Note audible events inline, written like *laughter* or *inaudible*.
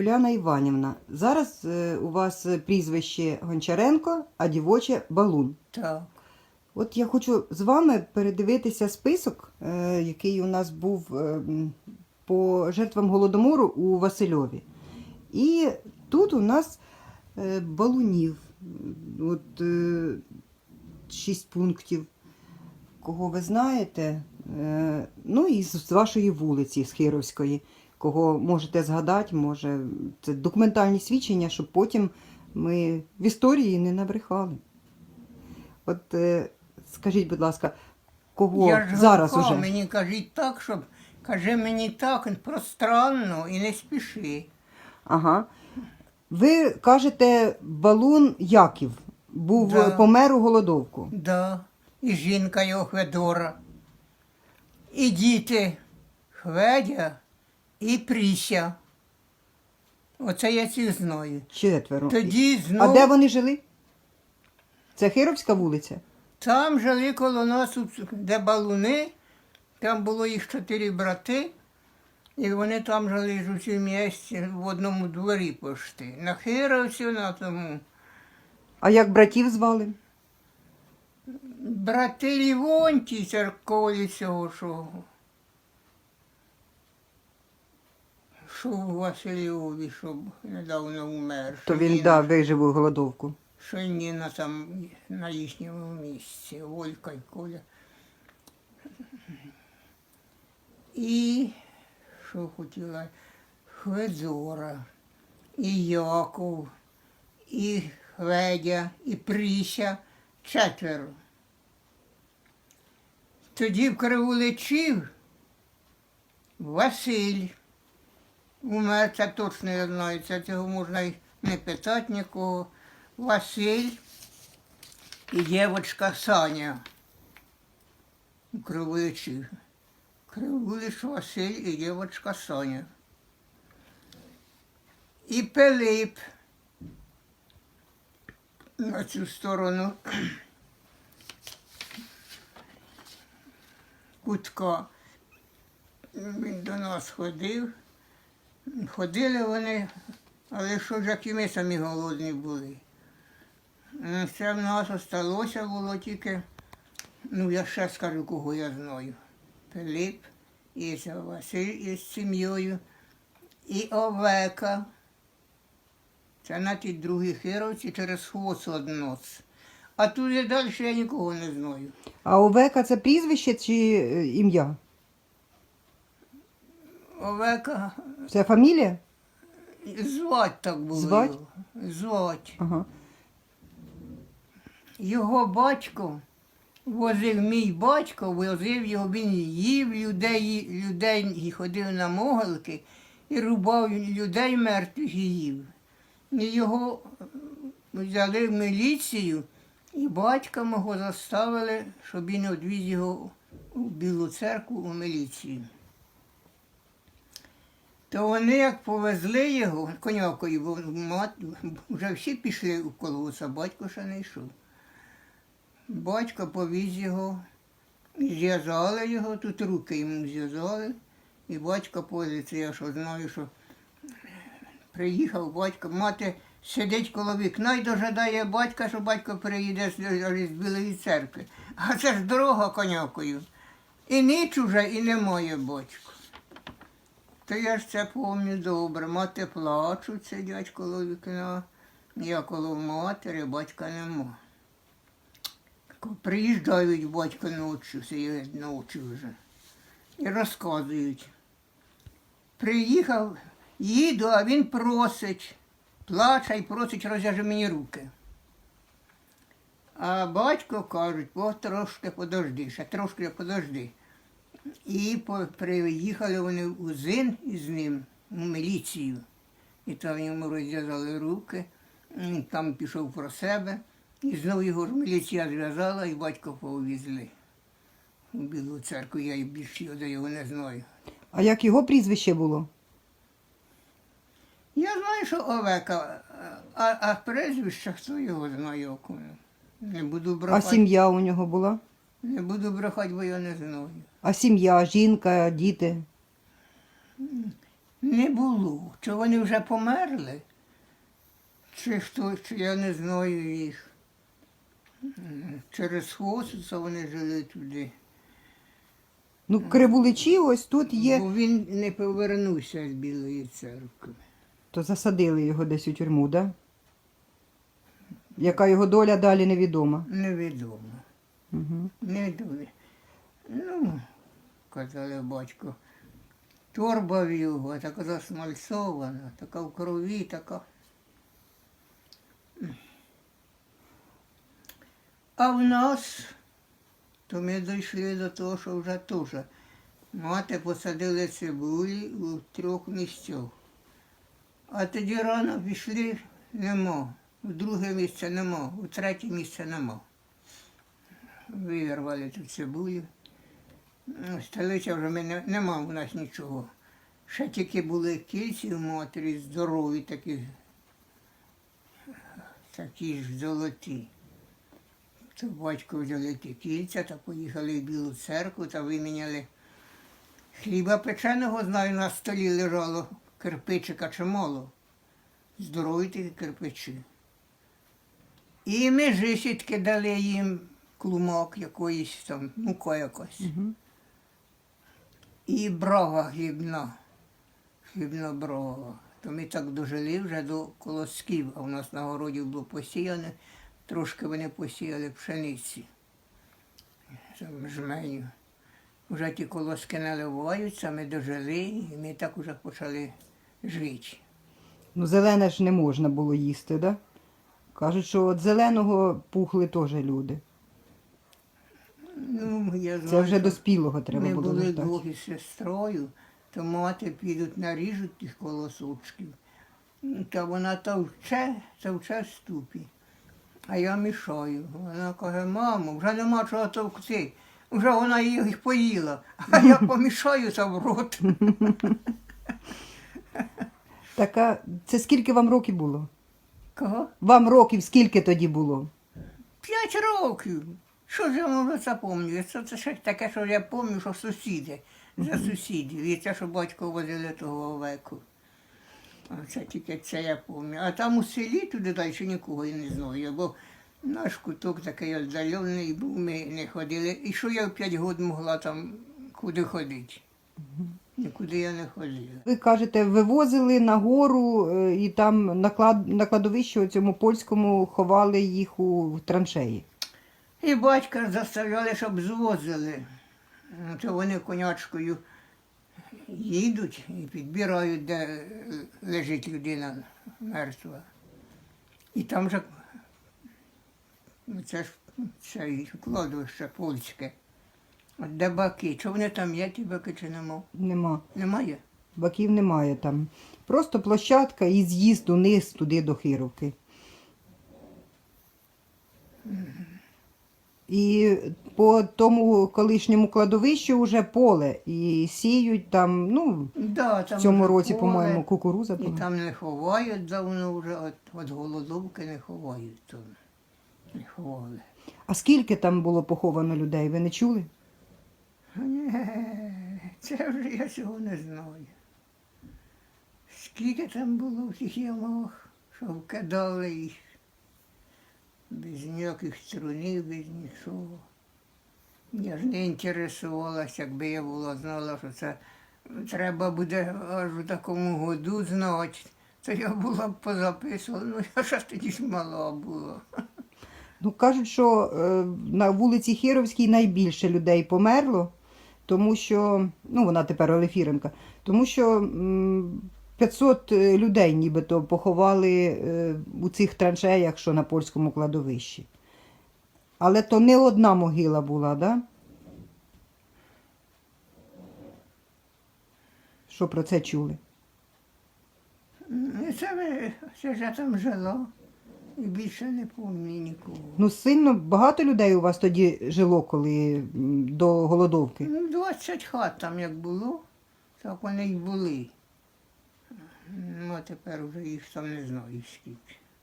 Уляна Іванівна, зараз е, у вас е, прізвище Гончаренко, а дівоче Балун. Так. От я хочу з вами передивитися список, е, який у нас був е, по жертвам голодомору у Васильові. І тут у нас е, балунів. От е, шість пунктів. Кого ви знаєте? Е, ну і з з вашої вулиці, з Хировської. Кого можете згадати, може, це документальні свідчення, щоб потім ми в історії не набрехали. От е, скажіть, будь ласка, кого Я ж зараз уже? мені кажіть так, щоб кажи мені так пространно і не спіши. Ага. Ви кажете, балун Яків був Да. помер у голодовку. Да. І жінка його Хведора. І діти Хведя і Пріся. Оце я цих знаю. Четверо. Тоді А де вони жили? Це Хировська вулиця? там жили коло нас, де балуни, там було їх чотири брати, і вони там жили ж усі місці в одному дворі пошти. На Хировці, на тому. А як братів звали? Брати Лівонті церкові цього, що, що у Васильові, що недавно умер. То він Ніна- да, вижив у голодовку. Що Ніна там на їхньому місці, Волька і Коля. І що хотіла Хведзора, і Яков, і Хведя, і Пріся, четверо. Тоді в Кривуличів Василь. Умер, це точно я знаю, це цього можна й не питати нікого. Василь і дівчинка Саня. У Кривуличі. Кривулич Василь і дівчинка Саня. І Пилип на цю сторону кутка. Він до нас ходив. Ходили вони, але що ж як і ми самі голодні були. Це в нас осталося було тільки, ну я ще скажу, кого я знаю. Пилип, і Василь із сім'єю, і Овека. Це на тій другій хировці через хвост однос. А туди далі я нікого не знаю. А Овека це прізвище чи е, ім'я? Овека Це фамілія? звать так було. Звать? його. Звать. Ага. Його батько возив мій батько, возив його, він їв людей, людей і ходив на могилки і рубав людей мертвих і їв. І його е, взяли в міліцію, і батька мого заставили, щоб він відвіз його у Білу церкву у міліцію. То вони як повезли його конякою, бо мат, вже всі пішли у колгосп, а батько ще не йшов. Батько повіз його, зв'язали його, тут руки йому зв'язали. І батько повезли, я що знаю, що приїхав батько, мати сидить коло вікна і дожидає батька, що батько приїде з, Білої церкви. А це ж дорога конякою. І ніч уже, і немає батька. То я ж це пам'ятаю добре. Мати плачуть, сидять коло вікна. Я коло матері, батька нема. Приїжджають батько ночі, сидять ночі вже. І розказують. Приїхав, їду, а він просить, плаче і просить, розв'яжи мені руки. А батько кажуть, по трошки подожди, ще трошки подожди. І по- приїхали вони у Зин із ним, у міліцію. І там йому розв'язали руки, він там пішов про себе. І знову його ж міліція зв'язала, і батька повезли у Білу церкву. Я і більше його не знаю. А як його прізвище було? Я знаю, що Овека, а, а прізвище хто його знає. Не буду брати. А сім'я у нього була? Не буду брехати, бо я не знаю. А сім'я, жінка, діти. Не було. Чи вони вже померли? Чи хто, чи я не знаю їх. Через Хосуса вони жили туди. Ну, Кривуличі ось тут є, Бо він не повернувся з Білої церкви. то засадили його десь у тюрму, да? Яка його доля далі невідома. Невідомо. Угу. Не дуже. Ну, казали батько, торба в його, така засмальцована, така в крові, така. А в нас, то ми дійшли до того, що вже теж. Мати посадили цибулі у трьох місцях. А тоді рано пішли, нема. У друге місце нема, у третє місце нема вирвали ту цибулю. Ну, Столиця вже ми не, нема у нас нічого. Ще тільки були кільці у матері, здорові такі, такі ж золоті. То батько взяли ті кільця та поїхали в Білу церкву та виміняли хліба печеного, знаю, на столі лежало кирпичика чимало. Здорові такі кирпичі. І ми жисітки дали їм клумок якоїсь там, мука якась. Угу. І брага хлібна. Хлібна брага. То ми так дожили вже до колосків, а у нас на городі було посіяне, трошки вони посіяли пшениці. Там жменю. Вже ті колоски наливаються, ми дожили, і ми так уже почали жити. Ну, зелене ж не можна було їсти, да? Кажуть, що від зеленого пухли теж люди. Ну, я знаю, Це вже що- до спілого треба Ми було були вертати. двох із сестрою, то мати підуть наріжуть тих колосочків. Ну, Та вона товче, товче ступі. А я мішаю. Вона каже, мамо, вже нема чого товкти. Вже вона їх поїла, а я *laughs* помішаю це в рот. Така, це скільки вам років було? Кого? Вам років скільки тоді було? П'ять років. Що ж я можу запам'ятати? Це, це ще таке, що я пам'ятаю, що сусіди, за сусідів. І це, що батько возили того овеку. Це тільки це я пам'ятаю. А там у селі туди далі нікого я не знаю, бо наш куток такий віддалений був, ми не ходили. І що я в п'ять років могла там куди ходити? Нікуди я не ходила. Ви кажете, вивозили на гору е, і там на, клад... на кладовищі цьому польському ховали їх у траншеї. І батька заставляли, щоб звозили. Ну, То вони конячкою їдуть і підбирають, де лежить людина мертва. І там же ну, це ж це кладовище польське. От де баки. Чи вони там є, ті баки, чи нема? Нема. Немає? Баків немає там. Просто площадка і з'їзд униз туди до Хировки. І по тому колишньому кладовищу вже поле. І сіють там, ну, Да, в цьому році, по-моєму, кукуруза І там не ховають давно вже, от, от голодовки не ховають. То не ховали. А скільки там було поховано людей, ви не чули? Ні, це вже я цього не знаю. Скільки там було в тих ямах, що вкидали їх. Без ніяких струнів, без нічого. Я ж не інтересувалася, якби я була знала, що це треба буде аж у такому году знати. То я була б позаписувала, ну я ж тоді ж мала була. Ну, кажуть, що е, на вулиці Хіровській найбільше людей померло, тому що, ну, вона тепер Олефіренка, тому що м, 500 людей нібито поховали е, у цих траншеях, що на польському кладовищі. Але то не одна могила була, да? Що про це чули? І це, ми- це ж я там жила. І більше не пам'ятаю нікого. Ну, сильно багато людей у вас тоді жило, коли м, до голодовки. Ну, 20 хат там як було, так вони й були. Ну, а тепер вже їх там не знаю скільки.